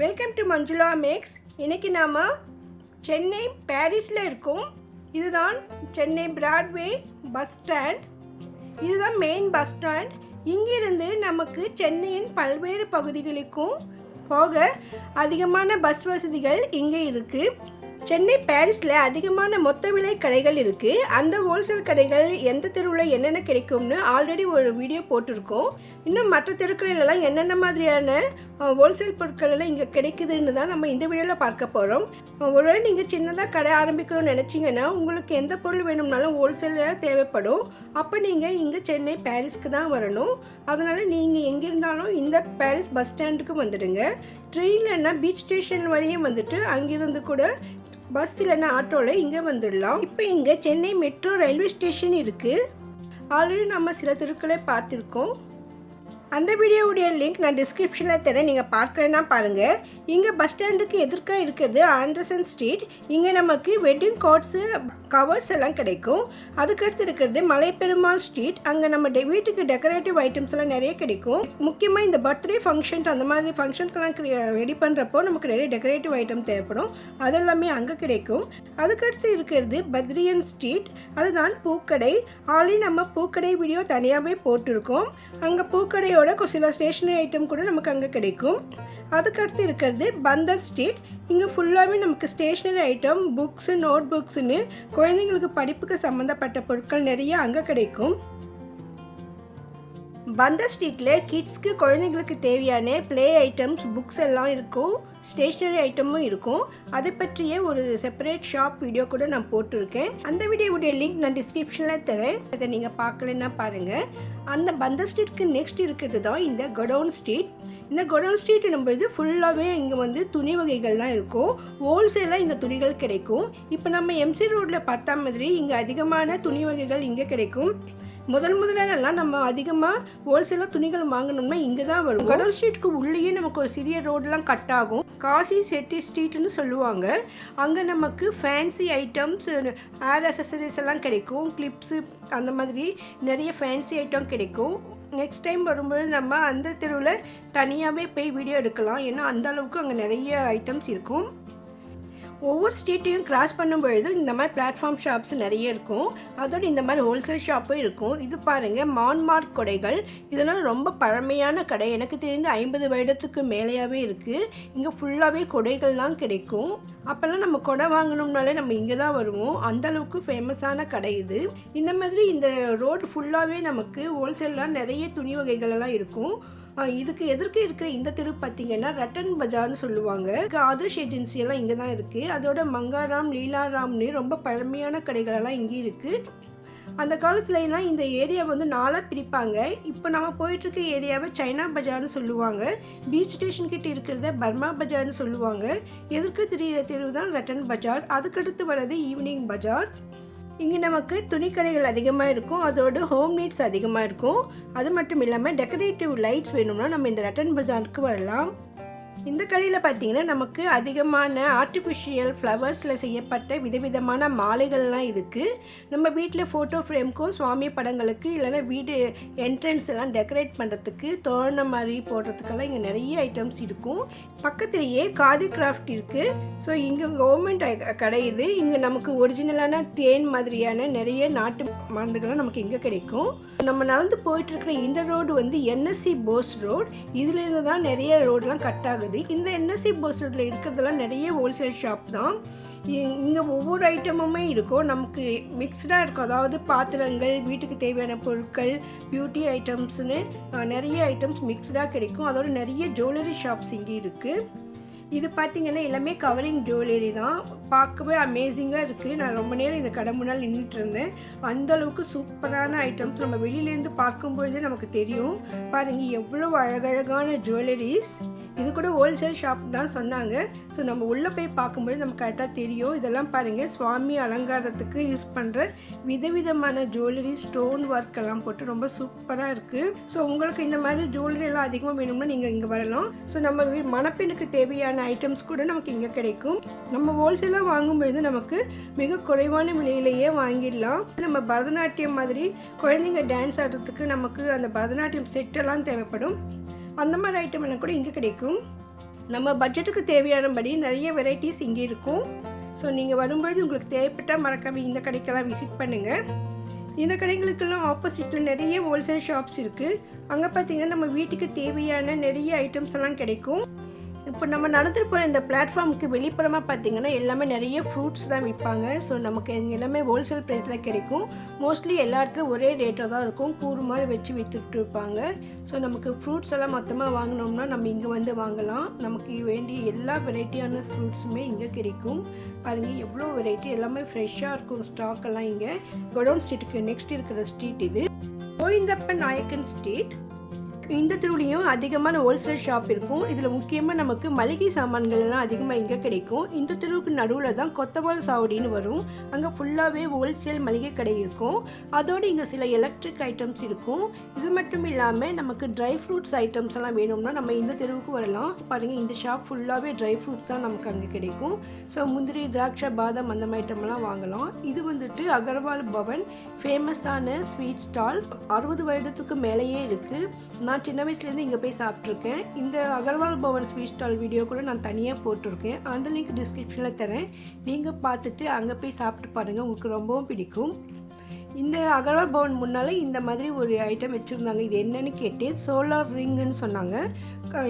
Welcome to Manjula maths இன்னைக்கு நாம சென்னை பாரிஸில் இருக்கோம். இதுதான் சென்னை பிராட்வே பஸ் ஸ்டாண்ட் இதுதான் மெயின் பஸ் ஸ்டாண்ட் இங்கிருந்து நமக்கு சென்னையின் பல்வேறு பகுதிகளுக்கும் போக அதிகமான பஸ் வசதிகள் இங்கே இருக்கு. சென்னை பாரிஸில் அதிகமான மொத்த விலை கடைகள் இருக்குது அந்த ஹோல்சேல் கடைகள் எந்த தெருவில் என்னென்ன கிடைக்கும்னு ஆல்ரெடி ஒரு வீடியோ போட்டிருக்கோம். இன்னும் மற்ற தெருக்களில் என்னென்ன மாதிரியான ஹோல்சேல் பொருட்கள் எல்லாம் இங்கே கிடைக்குதுன்னு தான் நம்ம இந்த வீடியோவில் பார்க்க போகிறோம் ஒருவேளை நீங்கள் சின்னதாக கடை ஆரம்பிக்கணும்னு நினச்சிங்கன்னா உங்களுக்கு எந்த பொருள் வேணும்னாலும் ஹோல்சேலில் தேவைப்படும். அப்போ நீங்கள் இங்கே சென்னை பேரிஸ்க்கு தான் வரணும். அதனால் நீங்கள் எங்கே இருந்தாலும் இந்த பேரிஸ் பஸ் ஸ்டாண்டுக்கு வந்துடுங்க. ட்ரெயின்லன்னா பீச் ஸ்டேஷன் வரையும் வந்துட்டு அங்கிருந்து கூட பஸ் இல்லைன்னா ஆட்டோவில் இங்கே வந்துடலாம். இப்போ இங்கே சென்னை மெட்ரோ ரயில்வே ஸ்டேஷன் இருக்குது ஆல்ரெடி நம்ம சில தெருக்களை பார்த்துருக்கோம். அந்த வீடியோவுடைய லிங்க் நான் டிஸ்கிரிப்ஷனில் தரேன். நீங்கள் பார்க்கலன்னா பாருங்கள் இங்கே பஸ் ஸ்டாண்டுக்கு எதிர்க்க இருக்கிறது ஆண்டர்சன் ஸ்ட்ரீட் இங்கே நமக்கு வெட்டிங் கார்ட்ஸு கவர்ஸ் எல்லாம் கிடைக்கும். அதுக்கடுத்து இருக்கிறது மலைப்பெருமாள் ஸ்ட்ரீட் அங்கே நம்ம டெ- வீட்டுக்கு டெக்கரேட்டிவ் ஐட்டம்ஸ் எல்லாம் நிறைய கிடைக்கும். முக்கியமாக இந்த பர்த்டே ஃபங்க்ஷன்ஸ் அந்த மாதிரி ஃபங்க்ஷனுக்கெல்லாம் ரெடி பண்ணுறப்போ நமக்கு நிறைய டெக்கரேட்டிவ் ஐட்டம் தேவைப்படும். அதெல்லாமே அங்கே கிடைக்கும். அதுக்கடுத்து இருக்கிறது பத்ரியன் ஸ்ட்ரீட் அதுதான் பூக்கடை. ஆல்ரெடி நம்ம பூக்கடை வீடியோ தனியாகவே போட்டிருக்கோம். அங்கே பூக்கடையோட கொ- சில ஸ்டேஷனரி ஐட்டம் கூட நமக்கு அங்கே கிடைக்கும். அதுக்கடுத்து இருக்கிறது பந்தர் ஸ்ட்ரீட் இங்கே ஃபுல்லாகவே நமக்கு ஸ்டேஷ்னரி ஐட்டம் புக்ஸு நோட் புக்ஸுன்னு குழந்தைங்களுக்கு படிப்புக்கு சம்மந்தப்பட்ட பொருட்கள் நிறைய அங்கே கிடைக்கும். பந்தர் ஸ்ட்ரீட்டில் கிட்ஸ்க்கு குழந்தைங்களுக்கு தேவையான ப்ளே ஐட்டம்ஸ் புக்ஸ் எல்லாம் இருக்கும் ஸ்டேஷ்னரி ஐட்டமும் இருக்கும். அதை பற்றிய ஒரு செப்பரேட் ஷாப் வீடியோ கூட நான் போட்டிருக்கேன். அந்த வீடியோவுடைய லிங்க் நான் டிஸ்கிரிப்ஷனில் தரேன். அதை நீங்கள் பார்க்கலன்னா பாருங்கள் அந்த பந்தர் ஸ்ட்ரீட்க்கு நெக்ஸ்ட் இருக்கிறது தான் இந்த கடவுன் ஸ்ட்ரீட் இந்த கடவுன் ஸ்ட்ரீட் நம்பது ஃபுல்லாகவே இங்கே வந்து துணி வகைகள் தான் இருக்கும். ஹோல்சேலாக இங்கே துணிகள் கிடைக்கும். இப்போ நம்ம எம்சி ரோட்டில் பார்த்தா மாதிரி இங்கே அதிகமான துணி வகைகள் இங்கே கிடைக்கும். முதல் முதலெல்லாம் நம்ம அதிகமாக ஹோல்சேலாக துணிகள் வாங்கணும்னா இங்கே தான் வரும். கடல் ஸ்ட்ரீட்க்கு உள்ளேயே நமக்கு ஒரு சிறிய ரோடெலாம் கட் ஆகும் காசி செட்டி ஸ்ட்ரீட்னு சொல்லுவாங்க. அங்கே நமக்கு ஃபேன்சி ஐட்டம்ஸ் ஹேர் அசசரிஸ் எல்லாம் கிடைக்கும். கிளிப்ஸு அந்த மாதிரி நிறைய ஃபேன்சி ஐட்டம் கிடைக்கும். நெக்ஸ்ட் டைம் வரும்போது நம்ம அந்த தெருவில் தனியாகவே போய் வீடியோ எடுக்கலாம். ஏன்னா அந்த அளவுக்கு அங்கே நிறைய ஐட்டம்ஸ் இருக்கும். ஒவ்வொரு ஸ்ட்ரீட்டையும் கிராஸ் பண்ணும்பொழுது இந்த மாதிரி பிளாட்ஃபார்ம் ஷாப்ஸ் நிறைய இருக்கும். அதோட இந்த மாதிரி ஹோல்சேல் ஷாப்பும் இருக்கும். இது பாருங்கள் மான்மார்க் கொடைகள். இதெல்லாம் ரொம்ப பழமையான கடை. எனக்கு தெரிந்து ஐம்பது வருடத்துக்கு மேலேயாவே இருக்குது இங்கே ஃபுல்லாகவே கொடைகள் தான் கிடைக்கும். அப்போல்லாம் நம்ம கொடை வாங்கணும்னாலே நம்ம இங்கே தான் வருவோம். அந்தளவுக்கு ஃபேமஸான கடை இது. இந்த மாதிரி இந்த ரோடு ஃபுல்லாகவே நமக்கு ஹோல்சேல்லாம் நிறைய துணி வகைகள் எல்லாம் இருக்கும். இதுக்கு எதிர்க்க இருக்கிற இந்த தெரு பார்த்தீங்கன்னா ரட்டன் பஜார்னு சொல்லுவாங்க. ஆதர்ஷ் ஏஜென்சி எல்லாம் இங்கே தான் இருக்கு. அதோட மங்காராம் லீலாராம்னு ரொம்ப பழமையான கடைகள் எல்லாம் இங்கே இருக்கு. அந்த காலத்துல எல்லாம் இந்த ஏரியா வந்து நாளாக பிரிப்பாங்க. இப்போ நம்ம போயிட்டு இருக்க ஏரியாவை சைனா பஜார்னு சொல்லுவாங்க. பீச் ஸ்டேஷன் கிட்ட இருக்கிறத பர்மா பஜார்னு சொல்லுவாங்க. எதிர்க்க தெரியிற தெருவு தான் ரட்டன் பஜார் அதுக்கடுத்து வர்றது ஈவினிங் பஜார் இங்கே நமக்கு துணிக்கடைகள் அதிகமாக இருக்கும். அதோட ஹோம் நீட்ஸ் அதிகமாக இருக்கும். அது மட்டும் இல்லாமல் டெக்கரேட்டிவ் லைட்ஸ் வேணும்னா நம்ம இந்த ரட்டன் பஜாருக்கு வரலாம். இந்த கடையில் பார்த்தீங்கன்னா நமக்கு அதிகமான ஆர்டிஃபிஷியல் ஃப்ளவர்ஸில் செய்யப்பட்ட விதவிதமான மாலைகள்லாம் இருக்குது நம்ம வீட்டில் ஃபோட்டோ ஃப்ரேம்க்கும் சுவாமி படங்களுக்கு இல்லைன்னா வீடு என்ட்ரன்ஸ் எல்லாம் டெக்கரேட் பண்ணுறதுக்கு தோரண மாதிரி போடுறதுக்கெல்லாம் இங்கே நிறைய ஐட்டம்ஸ் இருக்கும். பக்கத்துலேயே காதி கிராஃப்ட் இருக்குது ஸோ இங்கே கவர்மெண்ட் கடை இது. இங்கே நமக்கு ஒரிஜினலான தேன் மாதிரியான நிறைய நாட்டு மருந்துகளும் நமக்கு இங்கே கிடைக்கும். நம்ம நடந்து போயிட்டுருக்கிற இந்த ரோடு வந்து என்எஸ்சி போஸ் ரோடு இதுலேருந்து தான் நிறைய ரோடெலாம் கட் ஆகுது. இந்த என்எஸ்சி போஸ் ரோட்டில் இருக்கிறதெல்லாம் நிறைய ஹோல்சேல் ஷாப் தான். இங்கே ஒவ்வொரு ஐட்டமுமே இருக்கும். நமக்கு மிக்ஸ்டாக இருக்கும். அதாவது பாத்திரங்கள் வீட்டுக்கு தேவையான பொருட்கள் பியூட்டி ஐட்டம்ஸ்னு நிறைய ஐட்டம்ஸ் மிக்ஸ்டாக கிடைக்கும். அதோட நிறைய ஜுவல்லரி ஷாப்ஸ் இங்கே இருக்குது இது பார்த்தீங்கன்னா எல்லாமே கவரிங் ஜுவல்லரி தான். பார்க்கவே அமேசிங்காக இருக்குது நான் ரொம்ப நேரம் இந்த கடை முன்னால் நின்றுட்டு இருந்தேன். அந்த அளவுக்கு சூப்பரான ஐட்டம்ஸ் நம்ம வெளியிலேருந்து பார்க்கும்பொழுதே நமக்கு தெரியும். பாருங்கள் எவ்வளோ அழகழகான ஜுவல்லரிஸ் இது கூட ஹோல்சேல் ஷாப் தான் சொன்னாங்க. ஸோ நம்ம உள்ளே போய் பார்க்கும்போது நமக்கு கரெக்டாக தெரியும். இதெல்லாம் பாருங்கள் சுவாமி அலங்காரத்துக்கு யூஸ் பண்ணுற விதவிதமான ஜுவல்லரி ஸ்டோன் ஒர்க் எல்லாம் போட்டு ரொம்ப சூப்பராக இருக்குது ஸோ உங்களுக்கு இந்த மாதிரி ஜுவல்லரி எல்லாம் அதிகமாக வேணும்னா நீங்கள் இங்கே வரலாம். ஸோ நம்ம வீ- மணப்பெண்ணுக்கு தேவையான ஐட்டம்ஸ் கூட நமக்கு இங்கே கிடைக்கும். நம்ம ஹோல்சேலாக வாங்கும்பொழுது நமக்கு மிக குறைவான விலையிலேயே வாங்கிடலாம். நம்ம பரதநாட்டியம் மாதிரி குழந்தைங்க டான்ஸ் ஆடுறதுக்கு நமக்கு அந்த பரதநாட்டியம் செட்டெல்லாம் தேவைப்படும். அந்த மாதிரி ஐட்டம் எனக்கு கூட இங்கே கிடைக்கும். நம்ம பட்ஜெட்டுக்கு தேவையானபடி நிறைய வெரைட்டிஸ் இங்கே இருக்கும். ஸோ நீங்கள் வரும்போது உங்களுக்கு தேவைப்பட்டால் மறக்காம இந்த கடைக்கெல்லாம் விசிட் பண்ணுங்கள் இந்த கடைகளுக்கெல்லாம் ஆப்போசிட்டில் நிறைய ஹோல்சேல் ஷாப்ஸ் இருக்குது அங்கே பார்த்தீங்கன்னா நம்ம வீட்டுக்கு தேவையான நிறைய ஐட்டம்ஸ் எல்லாம் கிடைக்கும். இப்போ நம்ம நடந்துட்டு போகிற இந்த பிளாட்ஃபார்முக்கு வெளிப்புறமாக பார்த்தீங்கன்னா எல்லாமே நிறைய ஃப்ரூட்ஸ் தான் விற்பாங்க. ஸோ நமக்கு எல்லாமே ஹோல்சேல் ப்ரைஸில் கிடைக்கும். மோஸ்ட்லி எல்லா இடத்துலையும் ஒரே ரேட்டாக தான் இருக்கும். கூறு மாதிரி வச்சு விற்றுட்டு இருப்பாங்க. ஸோ நமக்கு ஃப்ரூட்ஸ் எல்லாம் மொத்தமாக வாங்கினோம்னா நம்ம இங்கே வந்து வாங்கலாம். நமக்கு வேண்டிய எல்லா வெரைட்டியான ஃப்ரூட்ஸுமே இங்கே கிடைக்கும். பாருங்கள் எவ்வளோ வெரைட்டி எல்லாமே ஃப்ரெஷ்ஷாக இருக்கும் ஸ்டாக் எல்லாம் இங்கே. கொடோன் ஸ்ட்ரீட்டுக்கு நெக்ஸ்ட் இருக்கிற ஸ்ட்ரீட் இது. கோவிந்தப்பன் நாயக்கன் ஸ்ட்ரீட் இந்த தெருவுலையும் அதிகமான ஹோல்சேல் ஷாப் இருக்கும். இதில் முக்கியமாக நமக்கு மளிகை சாமான்கள் எல்லாம் அதிகமாக இங்கே கிடைக்கும். இந்த தெருவுக்கு நடுவில் தான் கொத்தவால் சாவடின்னு வரும். அங்கே ஃபுல்லாகவே ஹோல்சேல் மளிகை கடை இருக்கும். அதோடு இங்கே சில எலக்ட்ரிக் ஐட்டம்ஸ் இருக்கும். இது மட்டும் இல்லாமல் நமக்கு ட்ரை ஃப்ரூட்ஸ் ஐட்டம்ஸ் எல்லாம் வேணும்னா நம்ம இந்த தெருவுக்கு வரலாம். பாருங்கள் இந்த ஷாப் ஃபுல்லாகவே ட்ரை ஃப்ரூட்ஸ் தான் நமக்கு அங்கே கிடைக்கும். ஸோ முந்திரி திராட்சை பாதாம் அந்த மாதிரி ஐட்டம்லாம் வாங்கலாம். இது வந்துட்டு அகர்வால் பவன் ஃபேமஸான ஸ்வீட் ஸ்டால் அறுபது வருடத்துக்கு மேலேயே இருக்குது நான் நான் சின்ன வயசுலேருந்து இங்கே போய் சாப்பிட்ருக்கேன். இந்த Agarwal Bhavan sweet stall video கூட நான் தனியாக போட்டிருக்கேன். அந்த லிங்க் டிஸ்கிரிப்ஷனில் தரேன். நீங்கள் பார்த்துட்டு அங்கே போய் சாப்பிட்டு பாருங்கள் உங்களுக்கு ரொம்பவும் பிடிக்கும். இந்த அகர்வால் பவன் முன்னால் இந்த மாதிரி ஒரு ஐட்டம் வச்சுருந்தாங்க. இது என்னன்னு கேட்டேன். சோலார் ரிங்குன்னு சொன்னாங்க.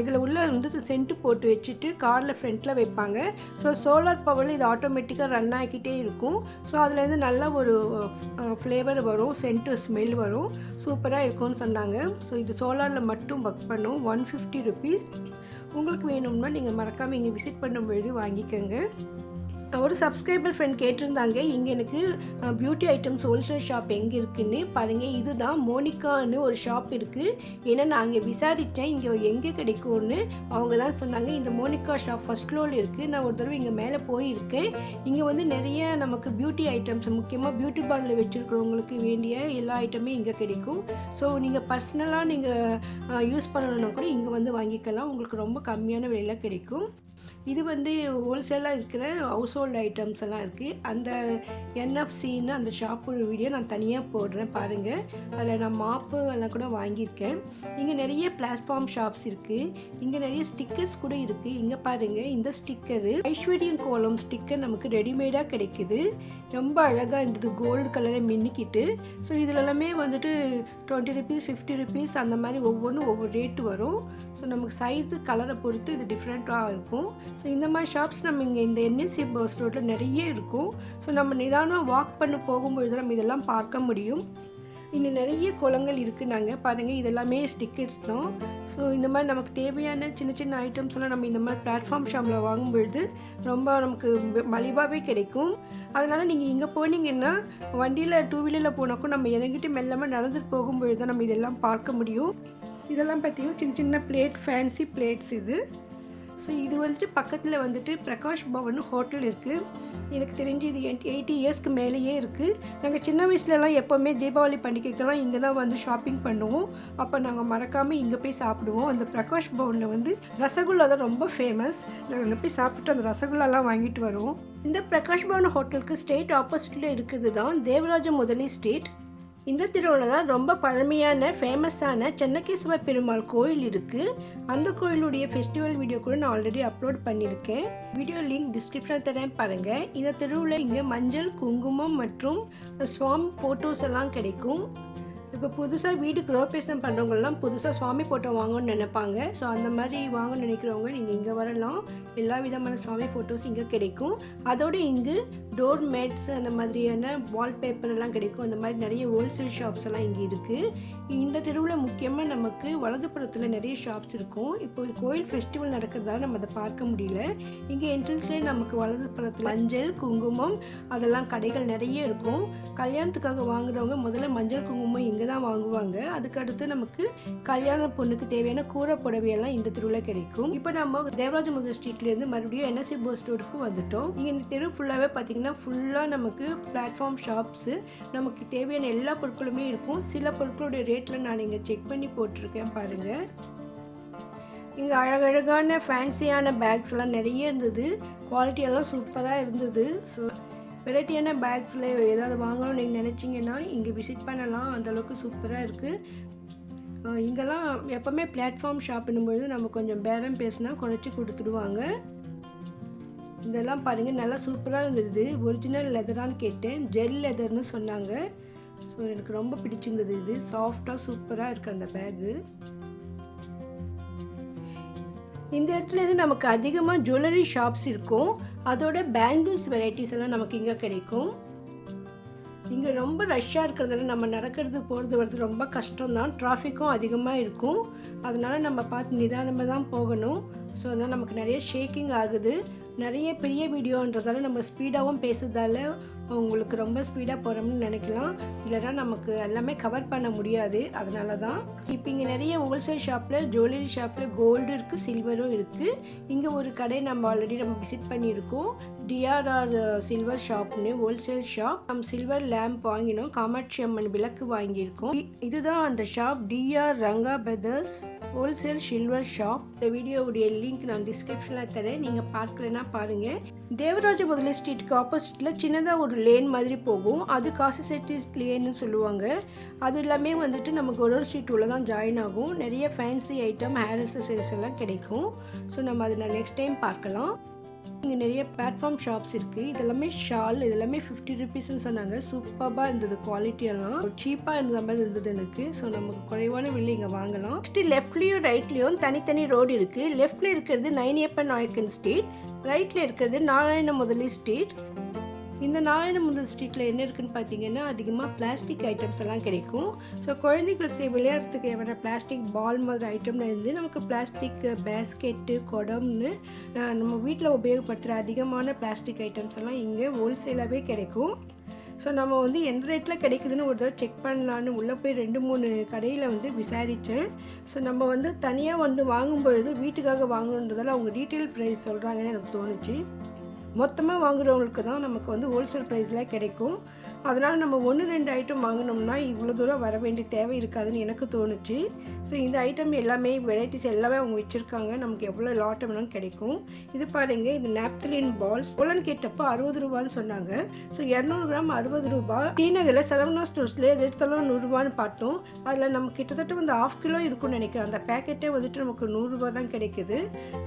இதில் உள்ள வந்து சென்ட்டு போட்டு வச்சுட்டு காரில் ஃப்ரண்ட்டில் வைப்பாங்க. ஸோ சோலார் பவரில் இது ஆட்டோமேட்டிக்காக ரன் ஆகிக்கிட்டே இருக்கும். ஸோ அதுலேருந்து நல்ல ஒரு ஃப்ளேவர் வரும். சென்ட்டு ஸ்மெல் வரும். சூப்பராக இருக்கும்னு சொன்னாங்க. ஸோ இது சோலாரில் மட்டும் ஒர்க் பண்ணும். ஒன் ஃபிஃப்டி ருபீஸ் உங்களுக்கு வேணும்னா நீங்கள் மறக்காமல் இங்கே விசிட் பண்ணும்பொழுது வாங்கிக்கோங்க. ஒரு சப்ஸ்கிரைபர் ஃப்ரெண்ட் கேட்டிருந்தாங்க. இங்கே எனக்கு பியூட்டி ஐட்டம்ஸ் ஹோல்சேல் ஷாப் எங்கே இருக்குன்னு பாருங்கள் இதுதான் மோனிகான்னு ஒரு ஷாப் இருக்குது ஏன்னா நான் அங்கே விசாரித்தேன் இங்கே எங்கே கிடைக்கும்னு அவங்க தான் சொன்னாங்க. இந்த மோனிகா ஷாப் ஃபஸ்ட் ஃப்ளோரில் இருக்குது நான் ஒரு தடவை இங்கே மேலே போயிருக்கேன். இங்கே வந்து நிறைய நமக்கு பியூட்டி ஐட்டம்ஸ் முக்கியமாக பியூட்டி பார்லர் வச்சுருக்கிறவங்களுக்கு வேண்டிய எல்லா ஐட்டமே இங்கே கிடைக்கும். ஸோ நீங்கள் பர்சனலாக நீங்கள் யூஸ் பண்ணணுன்னா கூட இங்கே வந்து வாங்கிக்கலாம். உங்களுக்கு ரொம்ப கம்மியான விலையில் கிடைக்கும். இது வந்து ஹோல்சேலாக இருக்கிற ஹவுஸ் ஹோல்டு ஐட்டம்ஸ் எல்லாம் இருக்குது அந்த என்எஃப்சின்னு அந்த ஷாப்போட வீடியோ நான் தனியாக போடுறேன் பாருங்கள் அதில் நான் மாப்பு எல்லாம் கூட வாங்கியிருக்கேன். இங்கே நிறைய பிளாட்ஃபார்ம் ஷாப்ஸ் இருக்குது இங்கே நிறைய ஸ்டிக்கர்ஸ் கூட இருக்குது இங்கே பாருங்கள் இந்த ஸ்டிக்கரு ஐஸ்வர்யம் கோலம் ஸ்டிக்கர் நமக்கு ரெடிமேடாக கிடைக்குது. ரொம்ப அழகாக இருந்தது. கோல்டு கலரை மின்னிக்கிட்டு. ஸோ இதில் எல்லாமே வந்துட்டு டுவெண்ட்டி ருபீஸ் ஃபிஃப்டி ருபீஸ் அந்த மாதிரி ஒவ்வொன்றும் ஒவ்வொரு ரேட்டு வரும். ஸோ நமக்கு சைஸு கலரை பொறுத்து இது டிஃப்ரெண்ட்டாக இருக்கும். ஸோ இந்த மாதிரி ஷாப்ஸ் நம்ம இங்கே இந்த என்எஸ்சி பஸ் ரோட்டில் நிறைய இருக்கும். ஸோ நம்ம நிதானம் வாக் பண்ண போகும்பொழுது நம்ம இதெல்லாம் பார்க்க முடியும். இன்னும் நிறைய குளங்கள் இருக்குது நாங்கள் பாருங்கள் இதெல்லாமே ஸ்டிக்கர்ஸ் தான். ஸோ இந்த மாதிரி நமக்கு தேவையான சின்ன சின்ன ஐட்டம்ஸ் எல்லாம் நம்ம இந்த மாதிரி பிளாட்ஃபார்ம் ஷாப்பில் வாங்கும்பொழுது ரொம்ப நமக்கு மலிவாகவே கிடைக்கும். அதனால் நீங்கள் இங்கே போனீங்கன்னா வண்டியில் டூ வீலரில் போனாக்கும் நம்ம இறங்கிட்டு மெல்லாமல் நடந்துட்டு போகும்பொழுது தான் நம்ம இதெல்லாம் பார்க்க முடியும். இதெல்லாம் பார்த்தீங்கன்னா சின்ன சின்ன பிளேட் ஃபேன்சி பிளேட்ஸ் இது. ஸோ இது வந்துட்டு பக்கத்தில் வந்துட்டு பிரகாஷ் பவன் ஹோட்டல் இருக்குது எனக்கு தெரிஞ்சு இது எயிட்டி இயர்ஸ்க்கு மேலேயே இருக்குது நாங்கள் சின்ன வயசுலலாம் எப்போவுமே தீபாவளி பண்டிகைக்கெல்லாம் இங்கே தான் வந்து ஷாப்பிங் பண்ணுவோம். அப்போ நாங்கள் மறக்காமல் இங்கே போய் சாப்பிடுவோம். அந்த பிரகாஷ் பவனில் வந்து ரசகுல்லா தான் ரொம்ப ஃபேமஸ் நாங்கள் அங்கே போய் சாப்பிட்டு அந்த ரசகுல்லாலாம் வாங்கிட்டு வருவோம். இந்த பிரகாஷ் பவன் ஹோட்டலுக்கு ஸ்டேட் ஆப்போசிட்டில் இருக்குது தான் தேவராஜ முதலி ஸ்ட்ரீட் இந்த திருவிழா தான் ரொம்ப பழமையான ஃபேமஸான சென்னகேசவ பெருமாள் கோயில் இருக்குது அந்த கோயிலுடைய ஃபெஸ்டிவல் வீடியோ கூட நான் ஆல்ரெடி அப்லோட் பண்ணியிருக்கேன். வீடியோ லிங்க் டிஸ்கிரிப்ஷனில் தரேன் பாருங்கள் இந்த தெருவில் இங்கே மஞ்சள் குங்குமம் மற்றும் சுவாமி ஃபோட்டோஸ் எல்லாம் கிடைக்கும். இப்போ புதுசாக வீடு குரோபேஷன் பண்ணுறவங்கலாம் புதுசாக சுவாமி ஃபோட்டோ வாங்கணும்னு நினைப்பாங்க. ஸோ அந்த மாதிரி வாங்க நினைக்கிறவங்க நீங்கள் இங்கே வரலாம். எல்லா விதமான சுவாமி ஃபோட்டோஸ் இங்கே கிடைக்கும். அதோடு இங்கு டோர் மேட்ஸ் அந்த மாதிரியான வால்பேப்பர் எல்லாம் கிடைக்கும். அந்த மாதிரி நிறைய ஹோல்சேல் ஷாப்ஸ் எல்லாம் இங்கே இருக்குது இந்த தெருவில் முக்கியமாக நமக்கு வலது புறத்தில் நிறைய ஷாப்ஸ் இருக்கும். இப்போ கோயில் ஃபெஸ்டிவல் நடக்கிறதால நம்ம அதை பார்க்க முடியல. இங்கே என்ட்ரன்ஸ்லேயே நமக்கு வலது புறத்தில் மஞ்சள் குங்குமம் அதெல்லாம் கடைகள் நிறைய இருக்கும். கல்யாணத்துக்காக வாங்குறவங்க முதல்ல மஞ்சள் குங்குமம் இங்கே தான் வாங்குவாங்க. அதுக்கு அடுத்து நமக்கு கல்யாண பொண்ணுக்கு தேவையான கூரை புடவையெல்லாம் இந்த தெருவில் கிடைக்கும். இப்போ நம்ம தேவராஜ முதல் ஸ்ட்ரீட்லேருந்து மறுபடியும் என்எஸ்சி பஸ் ஸ்டோருக்கு வந்துட்டோம். இங்கே இந்த தெரு ஃபுல்லாகவே பார்த்தீங்கன்னா ஃபுல்லாக நமக்கு பிளாட்ஃபார்ம் ஷாப்ஸு நமக்கு தேவையான எல்லா பொருட்களுமே இருக்கும். சில பொருட்களுடைய ரேட் ரேட்டில் நான் இங்கே செக் பண்ணி போட்டிருக்கேன் பாருங்கள் இங்கே அழகழகான ஃபேன்சியான பேக்ஸ்லாம் நிறைய இருந்தது. குவாலிட்டியெல்லாம் சூப்பராக இருந்தது. ஸோ வெரைட்டியான பேக்ஸில் ஏதாவது வாங்கணும்னு நீங்கள் நினச்சிங்கன்னா இங்கே விசிட் பண்ணலாம். அந்தளவுக்கு சூப்பராக இருக்குது இங்கெல்லாம் எப்போவுமே பிளாட்ஃபார்ம் ஷாப்பிடும்பொழுது நம்ம கொஞ்சம் பேரம் பேசினா குறைச்சி கொடுத்துடுவாங்க. இதெல்லாம் பாருங்கள் நல்லா சூப்பராக இருந்தது. ஒரிஜினல் லெதரான்னு கேட்டேன். ஜெல் லெதர்னு சொன்னாங்க. ஸோ எனக்கு ரொம்ப பிடிச்சிருந்தது இது. சாஃப்டாக சூப்பராக இருக்குது அந்த பேகு இந்த இடத்துல இருந்து நமக்கு அதிகமாக ஜுவல்லரி ஷாப்ஸ் இருக்கும். அதோட பேங்கிள்ஸ் வெரைட்டிஸ் எல்லாம் நமக்கு இங்கே கிடைக்கும். இங்கே ரொம்ப ரஷ்ஷாக இருக்கிறதால நம்ம நடக்கிறது போகிறது வர்றது ரொம்ப கஷ்டம்தான். டிராஃபிக்கும் அதிகமாக இருக்கும். அதனால் நம்ம பார்த்து நிதானமாக தான் போகணும். ஸோ அதனால் நமக்கு நிறைய ஷேக்கிங் ஆகுது. நிறைய பெரிய வீடியோன்றதால நம்ம ஸ்பீடாகவும் பேசுறதால உங்களுக்கு ரொம்ப ஸ்பீடாக போகிறோம்னு நினைக்கலாம். இல்லைன்னா நமக்கு எல்லாமே கவர் பண்ண முடியாது. அதனால தான் இப்போ இங்கே நிறைய ஹோல்சேல் ஷாப்பில் ஜுவல்லரி ஷாப்பில் கோல்டு இருக்குது சில்வரும் இருக்குது இங்கே ஒரு கடை நம்ம ஆல்ரெடி நம்ம விசிட் பண்ணியிருக்கோம். டிஆர்ஆர் சில்வர் ஷாப்னு ஹோல்சேல் ஷாப் நம்ம சில்வர் லேம்ப் வாங்கினோம். காமாட்சி அம்மன் விளக்கு வாங்கியிருக்கோம். இதுதான் அந்த shop TR Ranga brothers wholesale silver shop இந்த வீடியோவுடைய லிங்க் நான் டிஸ்கிரிப்ஷனில் தரேன். நீங்கள் பார்க்கலன்னா பாருங்கள் தேவராஜ முதலி ஸ்ட்ரீட்டுக்கு ஆப்போசிட்டில் சின்னதாக ஒரு லேன் மாதிரி போகும். அது காசு செட்டி லேன்னு சொல்லுவாங்க. அது எல்லாமே வந்துட்டு நமக்கு ஒரு ஒரு ஸ்ட்ரீட் உள்ள தான் ஜாயின் ஆகும். நிறைய ஃபேன்சி ஐட்டம் ஹேர் அக்சசரிஸ் எல்லாம் கிடைக்கும். ஸோ நம்ம அதை நான் நெக்ஸ்ட் டைம் பார்க்கலாம். இங்கே நிறைய பிளாட்ஃபார்ம் ஷாப்ஸ் இருக்குது இதெல்லாமே ஷால் இதெல்லாமே ஃபிஃப்டி ருபீஸ்னு சொன்னாங்க. சூப்பராக இருந்தது குவாலிட்டியெல்லாம் சீப்பாக இருந்த மாதிரி இருந்தது எனக்கு. ஸோ நமக்கு குறைவான விலை இங்கே வாங்கலாம். நெக்ஸ்ட் லெஃப்ட்லேயும் ரைட்லேயும் தனித்தனி ரோடு இருக்குது லெஃப்டில் இருக்கிறது நைனியப்பன் நாயக்கன் ஸ்ட்ரீட் ரைட்டில் இருக்கிறது நாராயண முதலி ஸ்ட்ரீட் இந்த நாராயணமுதல் ஸ்ட்ரீட்டில் என்ன இருக்குன்னு பார்த்தீங்கன்னா அதிகமாக பிளாஸ்டிக் ஐட்டம்ஸ் எல்லாம் கிடைக்கும். ஸோ குழந்தைங்களுக்கு விளையாடுறதுக்கு எவ்வளோ பிளாஸ்டிக் பால் மாதிரி ஐட்டம்ல இருந்து நமக்கு பிளாஸ்டிக் பேஸ்கெட்டு குடம்னு நம்ம வீட்டில் உபயோகப்படுத்துகிற அதிகமான பிளாஸ்டிக் ஐட்டம்ஸ் எல்லாம் இங்கே ஹோல்சேலாகவே கிடைக்கும். ஸோ நம்ம வந்து எந்த ரேட்டில் கிடைக்குதுன்னு ஒரு தடவை செக் பண்ணலான்னு உள்ளே போய் ரெண்டு மூணு கடையில் வந்து விசாரித்தேன் ஸோ நம்ம வந்து தனியாக வந்து வாங்கும்பொழுது வீட்டுக்காக வாங்கணுன்றதால அவங்க டீட்டெயில் ப்ரைஸ் சொல்கிறாங்கன்னு எனக்கு தோணுச்சு. மொத்தமாக வாங்குறவங்களுக்கு தான் நமக்கு வந்து ஹோல்சேல் ப்ரைஸில் கிடைக்கும். அதனால் நம்ம ஒன்று ரெண்டு ஐட்டம் வாங்கினோம்னா இவ்வளோ தூரம் வர வேண்டிய தேவை இருக்காதுன்னு எனக்கு தோணுச்சு. ஸோ இந்த ஐட்டம் எல்லாமே வெரைட்டிஸ் எல்லாமே அவங்க வச்சுருக்காங்க. நமக்கு எவ்வளோ லாட் வேணாலும் கிடைக்கும். இது பாருங்க இது நாப்தலின் பால்ஸ் எவ்வளோன்னு கேட்டப்போ அறுபது ரூபான்னு சொன்னாங்க. ஸோ இரநூறு கிராம் அறுபது ரூபா. டீநகரில் சரவணா ஸ்டோர்ஸ்லேயே எது எடுத்தாலும் நூறுரூவான்னு பார்த்தோம். அதில் நம்ம கிட்டத்தட்ட வந்து ஆஃப் கிலோ இருக்கும்னு நினைக்கிறேன். அந்த பேக்கெட்டே வந்துட்டு நமக்கு நூறுரூவா தான் கிடைக்குது.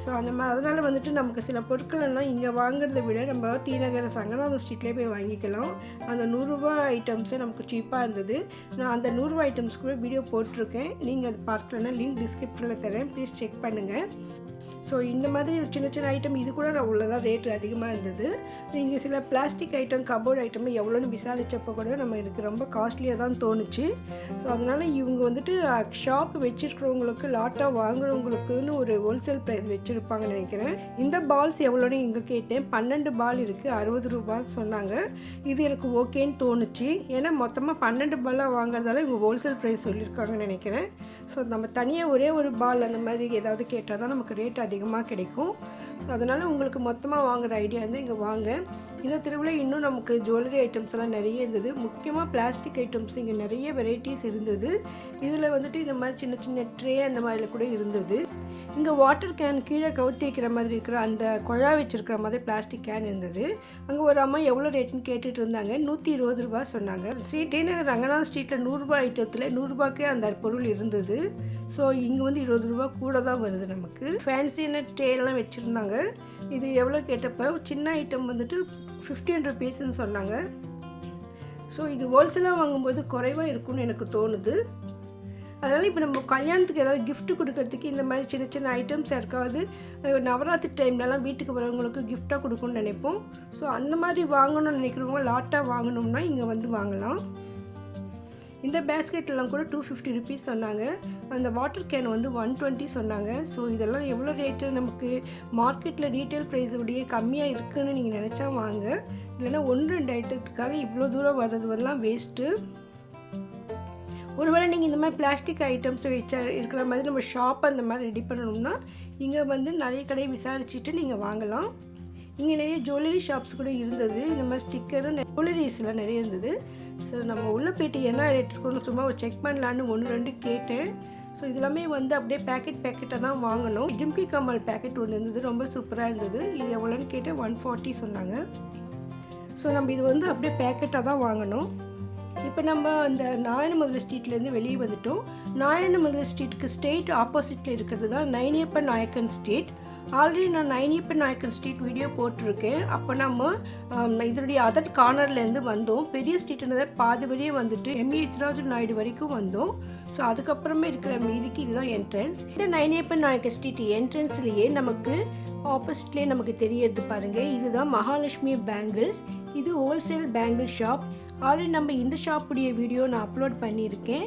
ஸோ அந்த மாதிரி அதனால் வந்துட்டு நமக்கு சில பொருட்கள் எல்லாம் இங்கே வாங்குறதை விட நம்ம டி நகர் சங்கராந்த ஸ்ட்ரீட்லேயே போய் வாங்கிக்கலாம். அந்த நூறுரூவா ஐட்டம்ஸே நமக்கு சீப்பாக இருந்தது. நான் அந்த நூறுரூவா ஐட்டம்ஸ் கூட வீடியோ போட்டிருக்கேன். நீங்கள் அது பார்க்கலன்னா லிங்க் டிஸ்கிரிப்ஷனில் தரேன். ப்ளீஸ் செக் பண்ணுங்கள் ஸோ இந்த மாதிரி சின்ன சின்ன ஐட்டம் இது கூட நான் உள்ளதான் ரேட் அதிகமாக இருந்தது. நீங்கள் சில பிளாஸ்டிக் ஐட்டம் கபோர்ட் ஐட்டம் எவ்வளோன்னு விசாரித்தப்போ கூட நம்ம எனக்கு ரொம்ப காஸ்ட்லியாக தான் தோணுச்சு. ஸோ அதனால் இவங்க வந்துட்டு ஷாப் வச்சுருக்கிறவங்களுக்கு லாட்டாக வாங்குறவங்களுக்குன்னு ஒரு ஹோல்சேல் ப்ரைஸ் வச்சுருப்பாங்கன்னு நினைக்கிறேன். இந்த பால்ஸ் எவ்வளோன்னு இங்கே கேட்டேன். பன்னெண்டு பால் இருக்குது அறுபது ரூபான்னு சொன்னாங்க. இது எனக்கு ஓகேன்னு தோணுச்சு. ஏன்னா மொத்தமாக பன்னெண்டு பாலாக வாங்குறதால இவங்க ஹோல்சேல் ப்ரைஸ் சொல்லியிருக்காங்கன்னு நினைக்கிறேன். ஸோ நம்ம தனியாக ஒரே ஒரு பால் அந்த மாதிரி ஏதாவது கேட்டால் தான் நமக்கு ரேட் அதிகமாக கிடைக்கும். அதனால் உங்களுக்கு மொத்தமாக வாங்குற ஐடியா வந்து இங்கே வாங்க. இந்த திருவிழா இன்னும் நமக்கு ஜுவல்லரி ஐட்டம்ஸ் எல்லாம் நிறைய இருந்தது. முக்கியமாக பிளாஸ்டிக் ஐட்டம்ஸ் இங்கே நிறைய வெரைட்டிஸ் இருந்தது. இதில் வந்துட்டு இந்த மாதிரி சின்ன சின்ன ட்ரே அந்த மாதிரில கூட இருந்தது. இங்கே வாட்டர் கேன் கீழே கவுத்திக்கிற மாதிரி இருக்கிற அந்த குழா வச்சுருக்கிற மாதிரி பிளாஸ்டிக் கேன் இருந்தது. அங்கே ஒரு அம்மா எவ்வளோ ரேட்டுன்னு கேட்டுட்டு இருந்தாங்க. நூற்றி இருபது ரூபா சொன்னாங்க. ஸ்ரீ டி நகர் ரங்கநாத் ஸ்ட்ரீட்டில் நூறுரூபா ஐட்டத்தில் நூறுரூபாக்கே அந்த பொருள் இருந்தது. ஸோ இங்கே வந்து இருபது ரூபா கூட தான் வருது நமக்கு. ஃபேன்சியான ட்ரேலாம் வச்சுருந்தாங்க. இது எவ்வளோ கேட்டப்போ சின்ன ஐட்டம் வந்துட்டு ஃபிஃப்டீன் ருபீஸ்ன்னு சொன்னாங்க. ஸோ இது ஹோல்சேலாக வாங்கும்போது குறைவாக இருக்கும்னு எனக்கு தோணுது. அதனால் இப்போ நம்ம கல்யாணத்துக்கு ஏதாவது கிஃப்ட் கொடுக்கறதுக்கு இந்த மாதிரி சின்ன சின்ன ஐட்டம்ஸ் யாருக்காவது நவராத்திரி டைம்லலாம் வீட்டுக்கு வரவங்களுக்கு கிஃப்டாக கொடுக்கணும்னு நினைப்போம். ஸோ அந்த மாதிரி வாங்கணும்னு நினைக்கிறவங்க லாட்டாக வாங்கணும்னா இங்கே வந்து வாங்கலாம். இந்த பேஸ்கெட்லாம் கூட டூ ஃபிஃப்டி ருபீஸ் சொன்னாங்க. அந்த வாட்டர் கேன் வந்து ஒன் டுவெண்ட்டி சொன்னாங்க. ஸோ இதெல்லாம் எவ்வளோ ரேட்டு நமக்கு மார்க்கெட்டில் ரீட்டைல் ப்ரைஸ் விடையே கம்மியாக இருக்குன்னு நீங்கள் நினச்சா வாங்க. இல்லைன்னா ஒன்று ரெண்டு ஐட்டத்துக்காக இவ்வளோ தூரம் வர்றது வந்து வேஸ்ட்டு ஒருவேளை நீங்கள் இந்த மாதிரி பிளாஸ்டிக் ஐட்டம்ஸ் வச்ச இருக்கிற மாதிரி நம்ம ஷாப் அந்த மாதிரி ரெடி பண்ணணும்னா இங்கே வந்து நிறைய கடையை விசாரிச்சுட்டு நீங்கள் வாங்கலாம். இங்கே நிறைய ஜுவல்லரி ஷாப்ஸ் கூட இருந்தது. இந்த மாதிரி ஸ்டிக்கரும் ஜுவல்லரிஸ்லாம் நிறைய இருந்தது. ஸோ நம்ம உள்ளே போயிட்டு என்ன ரேட் இருக்குன்னு சும்மா செக் பண்ணலான்னு ஒன்று ரெண்டு கேட்டேன். ஸோ இதெல்லாமே வந்து அப்படியே பேக்கெட் பேக்கெட்டாக தான் வாங்கணும். ஜிம்கி கமல் பேக்கெட் ஒன்று இருந்தது. ரொம்ப சூப்பராக இருந்தது. இது எவ்வளோன்னு கேட்டேன் ஒன் ஃபார்ட்டி சொன்னாங்க. ஸோ நம்ம இது வந்து அப்படியே பேக்கெட்டாக தான் வாங்கணும். இப்போ நம்ம அந்த நாராயண முதல ஸ்ட்ரீட்லேருந்து வெளியே வந்துட்டோம். நாராயண முதல ஸ்ட்ரீட்டுக்கு ஸ்ட்ரெயிட் ஆப்போசிட்டில் இருக்கிறது தான் நைனியப்பன் நாயக்கன் ஸ்ட்ரீட் ஆல்ரெடி நான் நைனியப்பன் நாயக்கன் ஸ்ட்ரீட் வீடியோ போட்டிருக்கேன். அப்போ நம்ம இதனுடைய அதர் கார்னர்லேருந்து வந்தோம். பெரிய ஸ்ட்ரீட்ன்றதை பாதி வழியே வந்துட்டு எம்இ எத்ராஜு நாயுடு வரைக்கும் வந்தோம். ஸோ அதுக்கப்புறமே இருக்கிற மீதிக்கு இதுதான் என்ட்ரன்ஸ் இந்த நைனியப்பன் நாயக்கன் ஸ்ட்ரீட் என்ட்ரன்ஸ்லேயே நமக்கு ஆப்போசிட்லேயே நமக்கு தெரியறது பாருங்க. இதுதான் மகாலட்சுமி பேங்கிள்ஸ் இது ஹோல்சேல் பேங்கிள் ஷாப் ஆல்ரெடி நம்ம இந்த ஷாப்புடைய வீடியோ நான் அப்லோட் பண்ணியிருக்கேன்.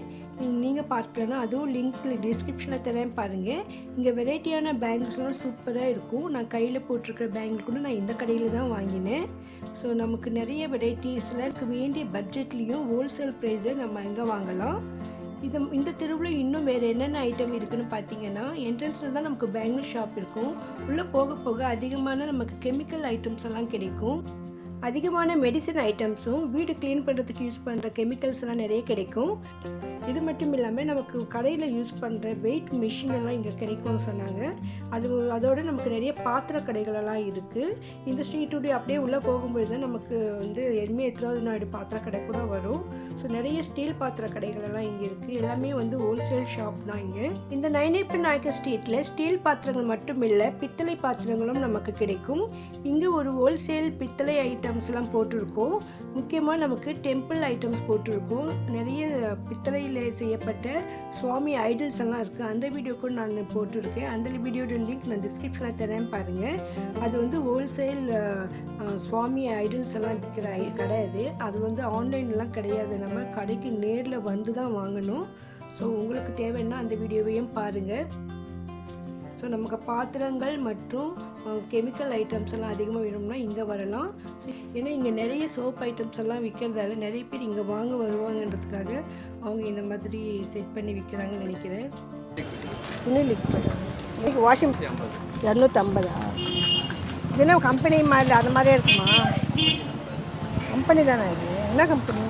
நீங்கள் பார்க்கலன்னா அதுவும் லிங்க் டிஸ்கிரிப்ஷனில் தரேன் பாருங்கள் இங்கே வெரைட்டியான பேங்க்ஸ்லாம் சூப்பராக இருக்கும். நான் கையில் போட்டிருக்கிற பேங்க் கூட நான் இந்த கடையில் தான் வாங்கினேன். ஸோ நமக்கு நிறைய வெரைட்டிஸில் இருக்க. வேண்டிய பட்ஜெட்லேயும் ஹோல்சேல் ப்ரைஸில் நம்ம எங்கே வாங்கலாம். இது இந்த தெருவில் இன்னும் வேறு என்னென்ன ஐட்டம் இருக்குன்னு பார்த்தீங்கன்னா என்ட்ரன்ஸில் தான் நமக்கு பேங்கிள் ஷாப் இருக்கும். உள்ளே போக போக அதிகமான நமக்கு கெமிக்கல் ஐட்டம்ஸ் எல்லாம் கிடைக்கும். அதிகமான மெடிசன் ஐட்டம்ஸும் வீடு க்ளீன் பண்ணுறதுக்கு யூஸ் பண்ணுற கெமிக்கல்ஸ்லாம் நிறைய கிடைக்கும். இது மட்டும் இல்லாமல் நமக்கு கடையில் யூஸ் பண்ணுற வெயிட் மிஷின் எல்லாம் இங்கே கிடைக்கும்னு சொன்னாங்க. அது அதோட நமக்கு நிறைய பாத்திர கடைகள் எல்லாம் இருக்குது இந்த ஸ்ட்ரீட்டுடைய அப்படியே உள்ளே போகும்போது தான் நமக்கு வந்து எதுவுமே எத்தனாவது நாயுடு பாத்திர கடை கூட வரும். ஸோ நிறைய ஸ்டீல் பாத்திர கடைகள் எல்லாம் இங்கே இருக்குது எல்லாமே வந்து ஹோல்சேல் ஷாப் தான் இங்கே. இந்த நைனேப்பன் நாயக்கர் ஸ்ட்ரீட்டில் ஸ்டீல் பாத்திரங்கள் மட்டும் இல்லை பித்தளை பாத்திரங்களும் நமக்கு கிடைக்கும். இங்கே ஒரு ஹோல்சேல் பித்தளை ஐட்டம்ஸ்லாம் போட்டிருக்கோம். முக்கியமாக நமக்கு டெம்பிள் ஐட்டம்ஸ் போட்டிருக்கோம். நிறைய பித்தளையில் செய்யப்பட்ட சுவாமி ஐடல்ஸ் எல்லாம் இருக்குது அந்த வீடியோ கூட நான் போட்டிருக்கேன். அந்த வீடியோட லிங்க் நான் டிஸ்கிரிப்ஷனில் தரேன் பாருங்கள் அது வந்து ஹோல்சேல் சுவாமி ஐடல்ஸ் எல்லாம் விற்கிற கிடையாது கடை அது. அது வந்து ஆன்லைன்லாம் கிடையாது. நம்ம கடைக்கு நேரில் வந்து தான் வாங்கணும். ஸோ உங்களுக்கு தேவைன்னா அந்த வீடியோவையும் பாருங்கள் ஸோ நமக்கு பாத்திரங்கள் மற்றும் கெமிக்கல் ஐட்டம்ஸ் எல்லாம் அதிகமாக வேணும்னா இங்கே வரலாம். ஏன்னா இங்கே நிறைய சோப் ஐட்டம்ஸ் எல்லாம் விற்கிறதால நிறைய பேர் இங்கே வாங்க வருவாங்கன்றதுக்காக அவங்க இந்த மாதிரி செட் பண்ணி விற்கிறாங்கன்னு நினைக்கிறேன். இன்னும் லிக்விட் இன்னைக்கு வாஷிங் இரநூத்தம்பதா? இது என்ன கம்பெனி மாதிரி அந்த மாதிரியே இருக்குமா? கம்பெனி தானே இது? என்ன கம்பெனி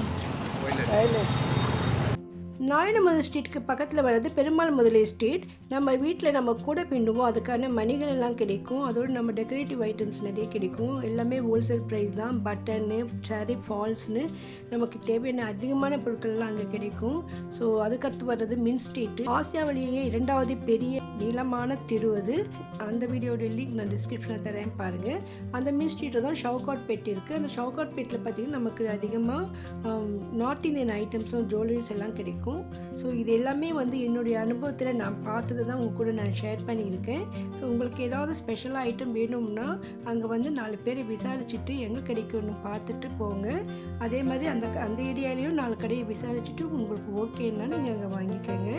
நாயனமது ஸ்ட்ரீட்க்கு பக்கத்தில் வர்றது பெருமாள் முதலி ஸ்ட்ரீட் நம்ம வீட்டில் நம்ம கூட பின்னுவோம். அதுக்கான மணிகள் எல்லாம் கிடைக்கும். அதோடு நம்ம டெக்கரேட்டிவ் ஐட்டம்ஸ் நிறைய கிடைக்கும். எல்லாமே ஹோல்சேல் ப்ரைஸ் தான். பட்டனு சரி ஃபால்ஸ்னு நமக்கு தேவையான அதிகமான பொருட்கள்லாம் அங்கே கிடைக்கும். ஸோ அதுக்கடுத்து வர்றது மின் ஸ்ட்ரீட் ஆசியாவிலேயே இரண்டாவது பெரிய நீளமான திரு அது. அந்த வீடியோட லிங்க் நான் டிஸ்கிரிப்ஷனில் தரேன் பாருங்கள் அந்த மின் ஸ்ட்ரீட்டில் தான் ஷவுகாட் பெட் இருக்குது அந்த ஷவுகாட் பெட்டில் பார்த்தீங்கன்னா நமக்கு அதிகமாக நார்த் இந்தியன் ஐட்டம்ஸும் ஜுவல்லரிஸ் எல்லாம் கிடைக்கும். ஸோ இது எல்லாமே வந்து என்னுடைய அனுபவத்தில் நான் பார்த்து பார்த்தது தான் உங்க கூட நான் ஷேர் பண்ணியிருக்கேன். ஸோ உங்களுக்கு ஏதாவது ஸ்பெஷல் ஐட்டம் வேணும்னா அங்கே வந்து நாலு பேரை விசாரிச்சுட்டு எங்கே கிடைக்கும்னு பார்த்துட்டு போங்க. அதே மாதிரி அந்த அந்த ஏரியாலையும் நாலு கடையை விசாரிச்சுட்டு உங்களுக்கு ஓகேன்னா நீங்கள் அங்கே வாங்கிக்கோங்க.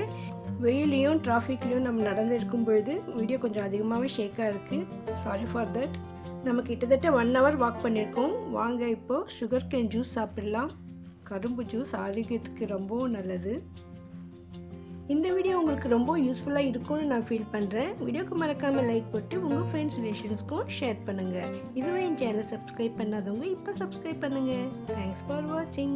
வெயிலையும் டிராஃபிக்லேயும் நம்ம நடந்திருக்கும் பொழுது வீடியோ கொஞ்சம் அதிகமாகவே ஷேக்காக இருக்குது சாரி ஃபார் தட் நம்ம கிட்டத்தட்ட ஒன் ஹவர் வாக் பண்ணியிருக்கோம். வாங்க இப்போது சுகர் கேன் ஜூஸ் சாப்பிடலாம். கரும்பு ஜூஸ் ஆரோக்கியத்துக்கு ரொம்பவும் நல்லது. இந்த வீடியோ உங்களுக்கு ரொம்ப யூஸ்ஃபுல்லாக இருக்கும்னு நான் ஃபீல் பண்ணுறேன் வீடியோக்கு மறக்காமல் லைக் போட்டு உங்கள் ஃப்ரெண்ட்ஸ் ரிலேஷன்ஸ்க்கும் ஷேர் பண்ணுங்கள் இதுவரை என் சேனல் சப்ஸ்கிரைப் பண்ணாதவங்க இப்போ சப்ஸ்கிரைப் பண்ணுங்கள் தேங்க்ஸ் ஃபார் வாட்சிங்